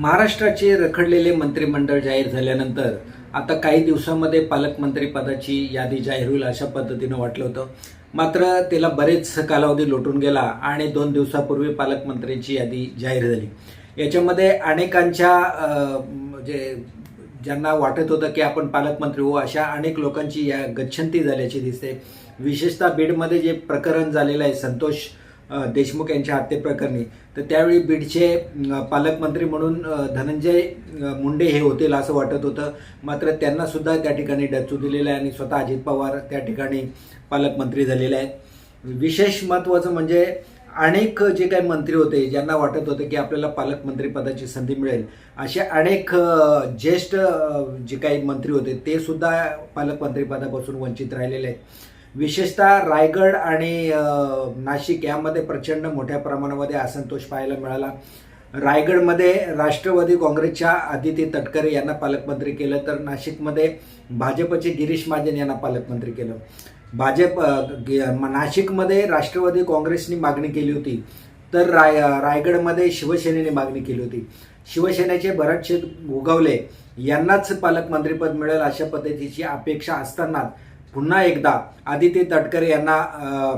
महाराष्ट्राचे रखडलेले मंत्रिमंडळ जाहीर झाल्यानंतर आता काही दिवसामध्ये पालकमंत्री पदाची यादी जाहीर होईल अशा पद्धतीनं वाटलं होतं. मात्र त्याला बरेच कालावधी लोटून गेला आणि दोन दिवसापूर्वी पालकमंत्र्यांची यादी जाहीर झाली. याच्यामध्ये अनेकांच्या जे म्हणजे ज्यांना वाटत होतं की आपण पालकमंत्री होऊ अशा अनेक लोकांची या गच्छंती झाल्याची दिसते. विशेषतः बीडमध्ये जे प्रकरण झालेलं आहे संतोष देशमुख यांच्या हत्येप्रकरणी. तर त्यावेळी बीडचे पालकमंत्री म्हणून धनंजय मुंडे हे होतील असं वाटत होतं. मात्र त्यांना सुद्धा त्या ठिकाणी डचू दिलेलं आहे आणि स्वतः अजित पवार त्या ठिकाणी पालकमंत्री झालेले आहेत विशेष महत्त्वाचं म्हणजे अनेक जे काही मंत्री होते ज्यांना वाटत होतं की आपल्याला पालकमंत्रीपदाची संधी मिळेल असे अनेक ज्येष्ठ जे काही मंत्री होते ते सुद्धा पालकमंत्रीपदापासून वंचित राहिलेले आहेत. विशेषतः रायगड आणि नाशिक यामध्ये प्रचंड मोठ्या प्रमाणामध्ये असंतोष पाहायला मिळाला. रायगडमध्ये राष्ट्रवादी काँग्रेसच्या आदिती तटकरे यांना पालकमंत्री केलं तर नाशिकमध्ये भाजपचे गिरीश महाजन यांना पालकमंत्री केलं. भाजप नाशिकमध्ये राष्ट्रवादी काँग्रेसनी मागणी केली होती तर राय रायगडमध्ये शिवसेनेने मागणी केली होती. शिवसेनेचे भरतशेठ उगवले यांनाच पालकमंत्रीपद मिळेल अशा पद्धतीची अपेक्षा असतानाच पुन्हा एकदा आदित्य तटकरे यांना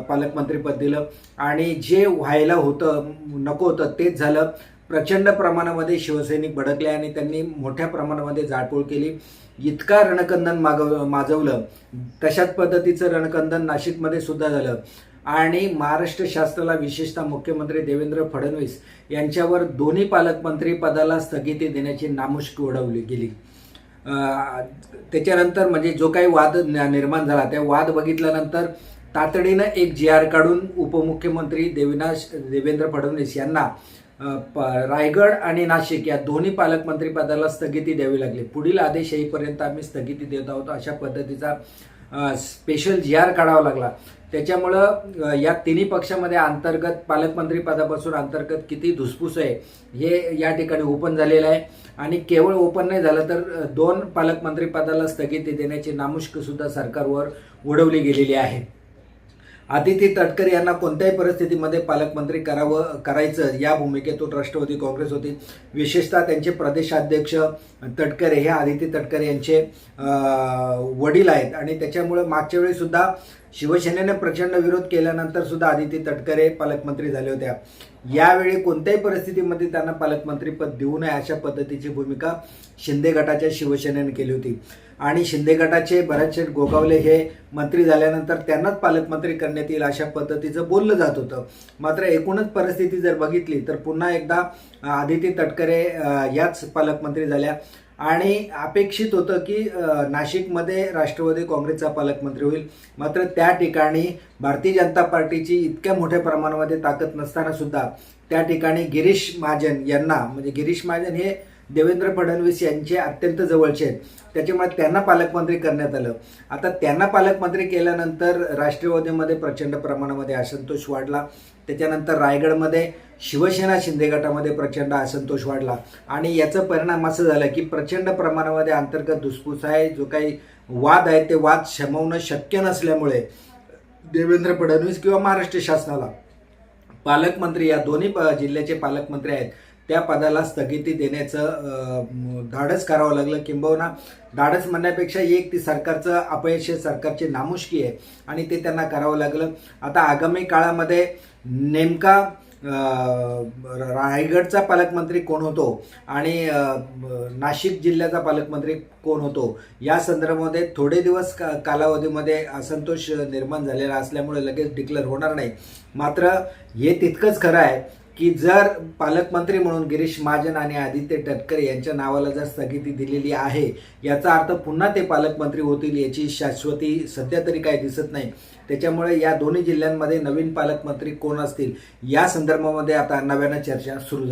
पालकमंत्रीपद दिलं. आणि जे व्हायला होतं नको होतं तेच झालं. प्रचंड प्रमाणामध्ये शिवसैनिक भडकले आणि त्यांनी मोठ्या प्रमाणामध्ये जाळपोळ केली. इतका रणकंदन मागव माजवलं. तशाच पद्धतीचं रणकंदन नाशिकमध्ये सुद्धा झालं. आणि महाराष्ट्र शासनाला विशेषतः मुख्यमंत्री देवेंद्र फडणवीस यांच्यावर दोन्ही पालकमंत्री पदाला स्थगिती देण्याची नामुष्की उडवली गेली. त्याच्यानंतर म्हणजे जो काही वाद निर्माण झाला त्या वाद बघितल्यानंतर तातडीनं एक जी आर काढून उपमुख्यमंत्री देविनाश देवेंद्र फडणवीस यांना प- रायगड आणि नाशिक या दोन्ही पालकमंत्री पदाला स्थगिती द्यावी लागली. पुढील आदेश येईपर्यंत आम्ही स्थगिती देत आहोत अशा पद्धतीचा स्पेशल जी आर काढावा लागला. त्याच्यामुळं या तिन्ही पक्षामध्ये अंतर्गत पालकमंत्री पदापासून अंतर्गत किती धुसफूस आहे हे या ठिकाणी ओपन झालेलं आहे. आणि केवळ ओपन नाही झालं तर दोन पालकमंत्री पदाला स्थगिती देण्याची नामुष्कसुद्धा सरकारवर उडवली गेलेली आहे. आदिती तटकरे यांना कोणत्याही परिस्थितीमध्ये पालकमंत्री करावं करायचं या भूमिकेतून राष्ट्रवादी काँग्रेस होती. विशेषतः त्यांचे प्रदेशाध्यक्ष तटकरे हे आदिती तटकरे यांचे वडील आहेत. आणि त्याच्यामुळे मागच्या वेळी सुद्धा शिवसेनेने प्रचंड विरोध केल्यानंतर सुद्धा आदिती तटकरे पालकमंत्री झाल्या होत्या यावेळी कोणत्याही परिस्थितीमध्ये त्यांना पालकमंत्रीपद देऊ नये अशा पद्धतीची भूमिका शिंदे गटाच्या शिवसेनेने केली होती. आणि शिंदे गटाचे भरतशेठ गोगावले हे मंत्री झाल्यानंतर त्यांनाच पालकमंत्री करण्यात येईल अशा पद्धतीचं बोललं जात होतं. मात्र एकूणच परिस्थिती जर बघितली तर पुन्हा एकदा आदिती तटकरे याच पालकमंत्री झाल्या. आणि अपेक्षित होतं की नाशिकमध्ये राष्ट्रवादी काँग्रेसचा पालकमंत्री होईल. मात्र त्या ठिकाणी भारतीय जनता पार्टीची इतक्या मोठ्या प्रमाणामध्ये ताकद नसताना सुद्धा त्या ठिकाणी गिरीश महाजन यांना म्हणजे गिरीश महाजन हे देवेंद्र फडणवीस यांचे अत्यंत जवळचे आहेत. त्याच्यामुळे त्यांना पालकमंत्री करण्यात आलं. आता त्यांना पालकमंत्री केल्यानंतर राष्ट्रवादीमध्ये प्रचंड प्रमाणामध्ये असंतोष वाढला. त्याच्यानंतर रायगडमध्ये शिवसेना शिंदे गटामध्ये प्रचंड असंतोष वाढला. आणि याचा परिणाम असं झाला की प्रचंड प्रमाणामध्ये अंतर्गत धुसफूस आहे. जो काही वाद आहे ते वाद शमवणं शक्य नसल्यामुळे देवेंद्र फडणवीस किंवा महाराष्ट्र शासनाला पालकमंत्री या दोन्ही प- जिल्ह्याचे पालकमंत्री आहेत. त्या पदाला स्थगिती देण्याचं धाडस करावं लागलं. किंबहुना धाडस म्हणण्यापेक्षा एक ती सरकारचं अपयश आहे, सरकारची नामुष्की आहे आणि ते त्यांना करावं लागलं. आता आगामी काळामध्ये नेमका रायगडचा पालकमंत्री कोण होतो आणि नाशिक जिल्ह्याचा पालकमंत्री कोण होतो या संदर्भामध्ये थोडे दिवस का कालावधीमध्ये असंतोष निर्माण झालेला असल्यामुळे लगेच डिक्लेअर होणार नाही. मात्र हे तितकंच खरं आहे की जर पालकमंत्री म्हणून गिरीश महाजन आणि आदित्य तटकरे यांच्या नावाला जर स्थगिती दिलेली आहे याचा अर्थ पुन्हा ते पालकमंत्री होतील याची शाश्वती सध्या तरी काही दिसत नाही. त्याच्यामुळे या दोन्ही जिल्ह्यांमध्ये नवीन पालकमंत्री कोण असतील? या संदर्भामध्ये आता नव्यानं चर्चा सुरू झाली.